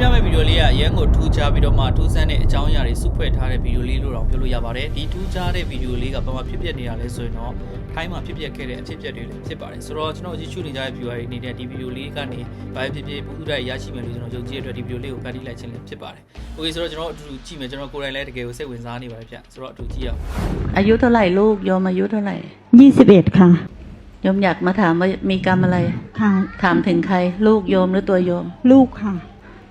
ပြမယ့်ဗီဒီယိုလေးကအရန်ကိုထူးခြားပြီးတော့မှထူးဆန်းတဲ့အကြောင်းအရာတွေစုဖွဲ့ထားတဲ့ဗီဒီယိုလေးလို့တော့ပြောလို့ရပါတယ်ဒီထူးခြားတဲ့ဗီဒီယိုလေးကဘာမှဖြစ်ပျက်နေတာလဲဆိုရင်တော့ထိုင်းမှာဖြစ်ပျက်ခဲ့တဲ့အဖြစ်အပျက်တွေလည်းဖြစ်ပါတယ်ဆိုတော့ကျွန်တော်ကြည့်ရှုနေကြတဲ့ viewer တွေအနေနဲ့ဒီဗီဒီယိုလေးကနေဘာဖြစ်ဖြစ်ဘူးဥဒရရရှိမယ်လို့ကျွန်တော်ယုံကြည်တဲ့အတွက်ဒီဗီဒီယိုလေးကိုဖန်တီးလိုက်ခြင်းလည်းဖြစ်ပါတယ်โอเคဆိုတော့ကျွန်တော်အတူတူကြည့်မယ်ကျွန်တော်ကိုယ်တိုင်လည်းတကယ်ကိုစိတ်ဝင်စားနေပါတယ်ဗျဆိုတော့အတူကြည့်ရအောင် อายุเท่าไหร่ลูกโยมอายุเท่าไหร่ ยี่สิบเอ็ดค่ะ โยมอยากมาถามว่ามีกรรมอะไร ค่ะ ถามถึงใคร ลูกโยมหรือตัวโยม ลูกค่ะ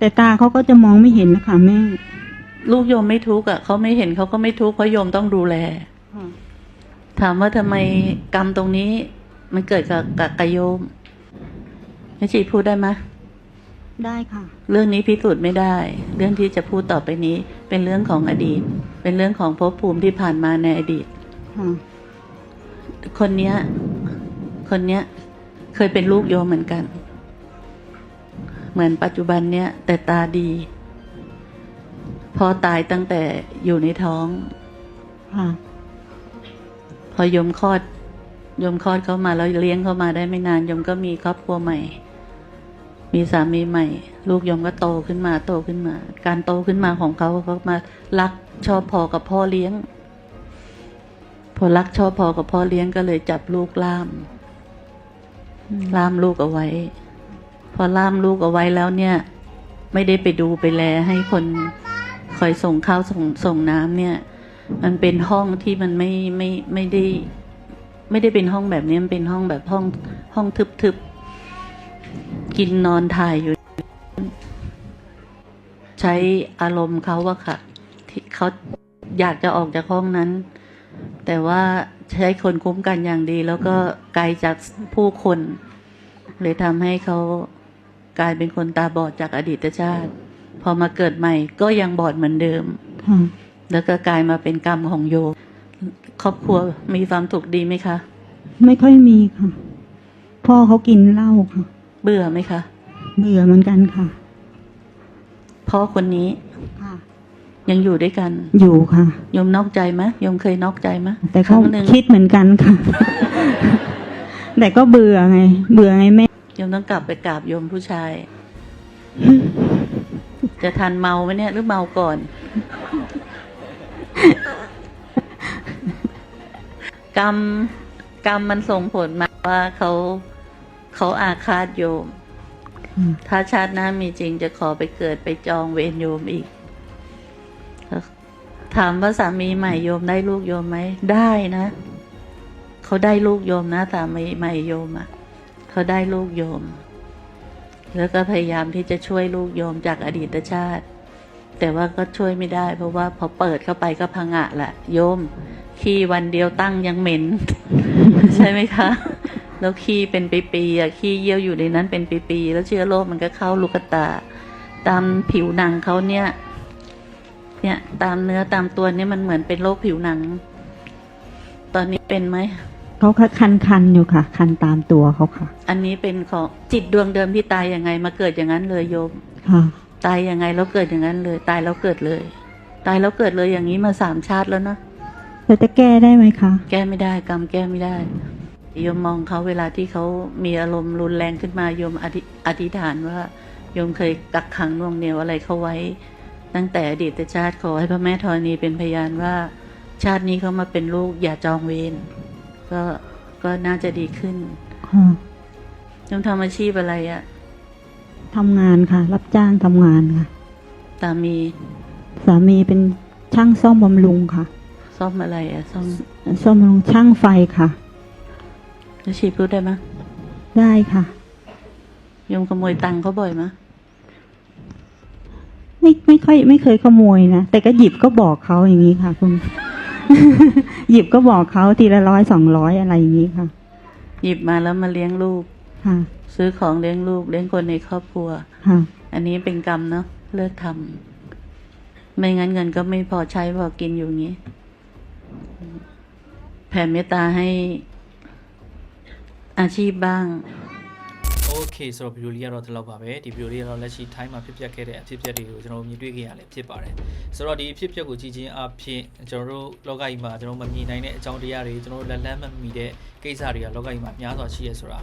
แต่ตาเขาก็จะมองไม่เห็นนะคะแม่ ลูกโยมไม่ทุกข์อะเขาไม่เห็นเขาก็ไม่ทุกข์เพราะโยมต้องดูแล ถามว่าทำไมกรรมตรงนี้ มันเกิดกับกับกับโยมแม่ชีพูดได้ไหมได้ค่ะ เรื่องนี้พิสูจน์ไม่ได้ เรื่องที่จะพูดต่อไปนี้ เป็นเรื่องของอดีต เป็นเรื่องของภพภูมิที่ผ่านมาในอดีตค่ะคนเนี้ย คนเนี้ย เคยเป็นลูกโยมเหมือนกัน เหมือนปัจจุบันเนี้ยแต่ตาดีพ่อตายตั้งแต่อยู่ในท้องค่ะพอยมคลอดยมคลอดเขามาแล้วเลี้ยงเขามาได้ไม่นานยมก็มีครอบครัวใหม่ มีสามีใหม่ ลูกยมก็โตขึ้นมา โตขึ้นมา การโตขึ้นมาของเขาเขามารักชอบพอกับพ่อเลี้ยง พอรักชอบพอกับพ่อเลี้ยงก็เลยจับลูกล่ามล่ามลูกเอาไว้ พอล่ามลูกเอาไว้แล้วเนี่ย ไม่ได้ไปดูไปแลให้คนคอยส่งข้าวส่งส่งน้ำเนี่ย มันเป็นห้องที่มันไม่ไม่ไม่ได้ ไม่ได้เป็นห้องแบบนี้มันเป็นห้องแบบห้องห้องทึบๆกินนอนถ่ายอยู่ ใช้อารมณ์เขาว่าค่ะ ที่เขาอยากจะออกจากห้องนั้น แต่ว่าใช้คนคุ้มกันอย่างดี แล้วก็ไกลจากผู้คนเลยทำให้เขา กลายเป็นคนตาบอดจากอดีตชาติ พอมาเกิดใหม่ก็ยังบอดเหมือนเดิมค่ะแล้วก็กลายมาเป็นกรรมของโยมครอบครัวมีความสุขดีไหมคะ ไม่ค่อยมีค่ะ พ่อเขากินเหล้าค่ะ เบื่อไหมคะ เบื่อเหมือนกันค่ะ พ่อคนนี้ค่ะยังอยู่ด้วยกัน อยู่ค่ะโยมนอกใจไหมโยมเคยนอกใจไหมแต่คเขารั้งหนึ่งคิดเหมือนกันค่ะ แต่ก็เบื่อไง เบื่อไงแม่โย มต้องกลับไปกราบโยมผู้ชาย จะทันเมาไหมเนี่ย หรือเมาก่อน กรรมกรรมมันส่งผลมาว่าเขาเขาอาฆาตโยม ถ้าชาติหน้ามีจริงจะขอไปเกิดไปจองเวรโยมอีก ถามว่าสามีใหม่โยมได้ลูกโยมไหม ได้นะ เขาได้ลูกโยมนะสามีใหม่โยมอะ่ะ เขาได้ลูกโยม แล้วก็พยายามที่จะช่วยลูกโยมจากอดีตชาติ แต่ว่าก็ช่วยไม่ได้ เพราะว่าพอเปิดเข้าไปก็พังอะแหละโยม ขี้วันเดียวตั้งยังเหม็น ใช่ไหมคะ แล้วขี้เป็นปีๆอะขี้เยี่ยวอยู่ในนั้นเป็นปีๆแล้วเชื้อโรคมันก็เข้าลูกตา ตามผิวหนังเขาเนี่ยเนี่ยตามเนื้อตามตัวเนี่ยมันเหมือนเป็นโรคผิวหนัง ตอนนี้เป็นไหม เขาคันคันๆอยู่ค่ะ คันตามตัวเขาค่ะ อันนี้เป็นของจิตดวงเดิมที่ตายยังไงมาเกิดอย่างนั้นเลยโยมค่ะตายยังไงแล้วเกิดอย่างนั้นเลย ตายแล้วเกิดเลย ตายแล้วเกิดเลยอย่างนี้มาสามชาติแล้วนะแต่จะแก้ได้ไหมคะ แก้ไม่ได้กรรมแก้ไม่ได้โยมมองเขาเวลาที่เขามีอารมณ์รุนแรงขึ้นมาโยมอธิอธิษฐานว่าโยมเคยกักขังน่วงเหนียวอะไรเขาไว้ ตั้งแต่อดีตชาติขอให้พระแม่ธรณีเป็นพยานว่า ชาตินี้เขามาเป็นลูกอย่าจองเวร ก็ก็น่าจะดีขึ้นค่ะโยมทำอาชีพอะไรอะทำงานค่ะ รับจ้างทำงานค่ะ สามี สามีเป็นช่างซ่อมบำรุงค่ะ ซ่อมอะไรอะซ่อมซ่อมบำรุงช่างไฟค่ะแล้วชีพูดได้ไหมยได้ค่ะโยมขโมยตังค์เขาบ่อยไหมยไม่ไม่ค่อย ไม่เคยขโมยนะ แต่ก็หยิบก็บอกเขาอย่างนี้ค่ะ คุณ หยิบก็บอกเขาทีละร้อยสองร้อยอะไรอย่างนี้ค่ะ หยิบมาแล้วมาเลี้ยงลูกค่ะ ซื้อของเลี้ยงลูกเลี้ยงคนในครอบครัวค่ะ อันนี้เป็นกรรมเนาะเลิกทำไม่งั้นเงินก็ไม่พอใช้พอกินอยู่อย่างนี้ แผ่เมตตาให้อาชีพบ้าง Okay ဆိုတော့ဗီဒီယိုလေးကတော့ဒီလောက်ပါပဲဒီဗီဒီယိုလေးကတော့လက်ရှိ time မှာဖြစ်ပျက်ခဲ့တဲ့အဖြစ်အပျက်တွေကိုကျွန်တော်မြင်တွေ့ခဲ့ရလဲဖြစ်ပါတယ်ဆိုတော့ဒီအဖြစ်အပျက်ကိုကြည့်ချင်းအဖြစ်ကျွန်တော်တို့လောကကြီးမှာကျွန်တော်မမြင်နိုင်တဲ့အကြောင်းတရားတွေကျွန်တော်တို့လက်လန်းမမီတဲ့ကိစ္စတွေကလောကကြီးမှာများစွာရှိရဆိုတာ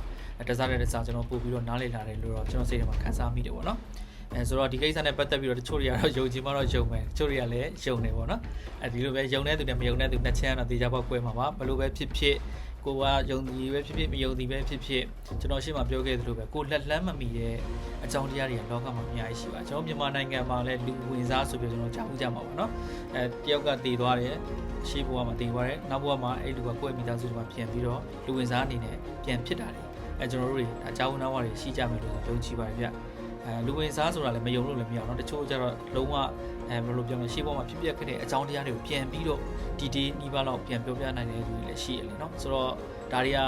တစားတဲ့တစားကျွန်တော်ပို့ပြီးတော့နားလည်လာတယ်လို့တော့ကျွန်တော်စိတ်ထဲမှာခံစားမိတယ်ပေါ့နော်အဲဆိုတော့ဒီကိစ္စနဲ့ပတ်သက်ပြီးတော့တချို့တွေကတော့ယုံကြည်မှတော့ယုံမယ်တချို့တွေကလည်းယုံတယ်ပေါ့နော်အဲဒီလိုပဲယုံတဲ့သူနဲ့မယုံတဲ့သူနှစ်ချမ်းတော့တေချာပေါက်ကွဲမှာပါဘယ်လိုပဲဖြစ်ဖြစ် ကိုကယုံကြည်ပဲဖြစ်ဖြစ်မယုံကြည်ပဲဖြစ်ဖြစ်ကျွန်တော်ရှေ့မှာပြောခဲ့သလိုပဲကိုလက်လန်းမမီတဲ့အကြောင်းတရားတွေကလောကမှာအများကြီးရှိပါကျွန်တော်မြန်မာနိုင်ငံမှာလည်းလူဝင်စားဆိုပြီးကျွန်တော်ကြားမှုကြမှာပါနော်အဲတယောက်ကတည်သွားတယ်ရှေ့ဘဝမှာတည်သွားတယ်နောက်ဘဝမှာအဲ့လူကကိုယ့်ရဲ့မိသားစုတွေမှာပြန်ပြီးတော့လူဝင်စားအနေနဲ့ပြန်ဖြစ်တာတယ်အဲကျွန်တော်တို့တွေအကြောင်းနာဝတွေရှိကြမယ်လို့ယုံကြည်ပါတယ်ဗျ အဲလူဝင်စားဆိုတာလည်းမယုံလို့လည်းမရအောင်เนาะတချို့ကျတော့လုံးဝအဲဘယ်လိုပြောမလဲရှေ့ဘဝမှာဖြစ်ပျက်ခဲ့တဲ့အကြောင်းတရားတွေကိုပြန်ပြီးတော့ဒီဒီနီးပါးလောက်ပြန်ပြောပြနိုင်တဲ့လူတွေလည်းရှိရလေเนาะဆိုတော့ဒါတွေက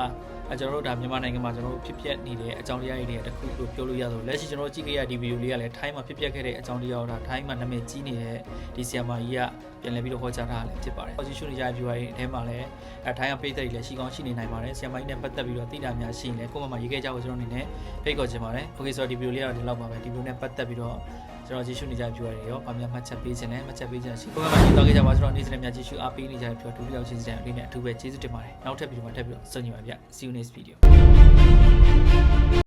အဲကျွန်တော်တို့ဒါမြန်မာနိုင်ငံမှာကျွန်တော်တို့ဖြစ်ပျက်နေတဲ့အကြောင်းတရားတွေတခုလို့ပြောလို့ရသလိုလက်ရှိကျွန်တော်တို့ကြည့်ခဲ့ရဒီဗီဒီယိုလေးကလည်းထိုင်းမှာဖြစ်ပျက်ခဲ့တဲ့အကြောင်းတရားတွေဒါထိုင်းမှာနာမည်ကြီးနေတဲ့ဒီဆီယမာကြီးကပြန်လည်ပြီးတော့ဟောကြားထားတာလည်းဖြစ်ပါတယ်။ဟောကြီးရှုနေကြတဲ့ viewer တွေအဲထဲမှာလည်းအဲထိုင်းကပိတ်သက်တွေလည်းရှိကောင်းရှိနေနိုင်ပါတယ်။ဆီယမာကြီးနဲ့ပတ်သက်ပြီးတော့သိတာများရှိရင်လည်းကိုယ့်မှာရေးခဲ့ကြဖို့ကျွန်တော်အနေနဲ့ဖိတ်ခေါ်ချင်ပါတယ်။ Okay ဆိုတော့ဒီဗီဒီယိုလေးကတော့ဒီလောက်ပါ ါပဲ။ဒီဗီဒီယိုနဲ့ပတ်သက်ပြီးတော့ကျွန်တော်ကြည့်ရှုနေကြတဲ့ viewer တွေရောဗာများမှတ်ချက်ပေးခြင်းနဲ့မှတ်ချက်ပေးခြင်းရှိကိုယ့်မှာရေးတော့ခဲ့ကြပါကျွန်တော်နေ့စဉ်များကြည့်ရှုအားပေးနေကြတဲ့ viewer ဒုတိယချင်းစတဲ့အနေနဲ့အထူးပဲကျေးဇူးတင်ပါတယ်။နောက်ထပ်ဗီဒီယိုမှာထပ်ပြီးတော့ဆုံကြပါဗျ။ See you next video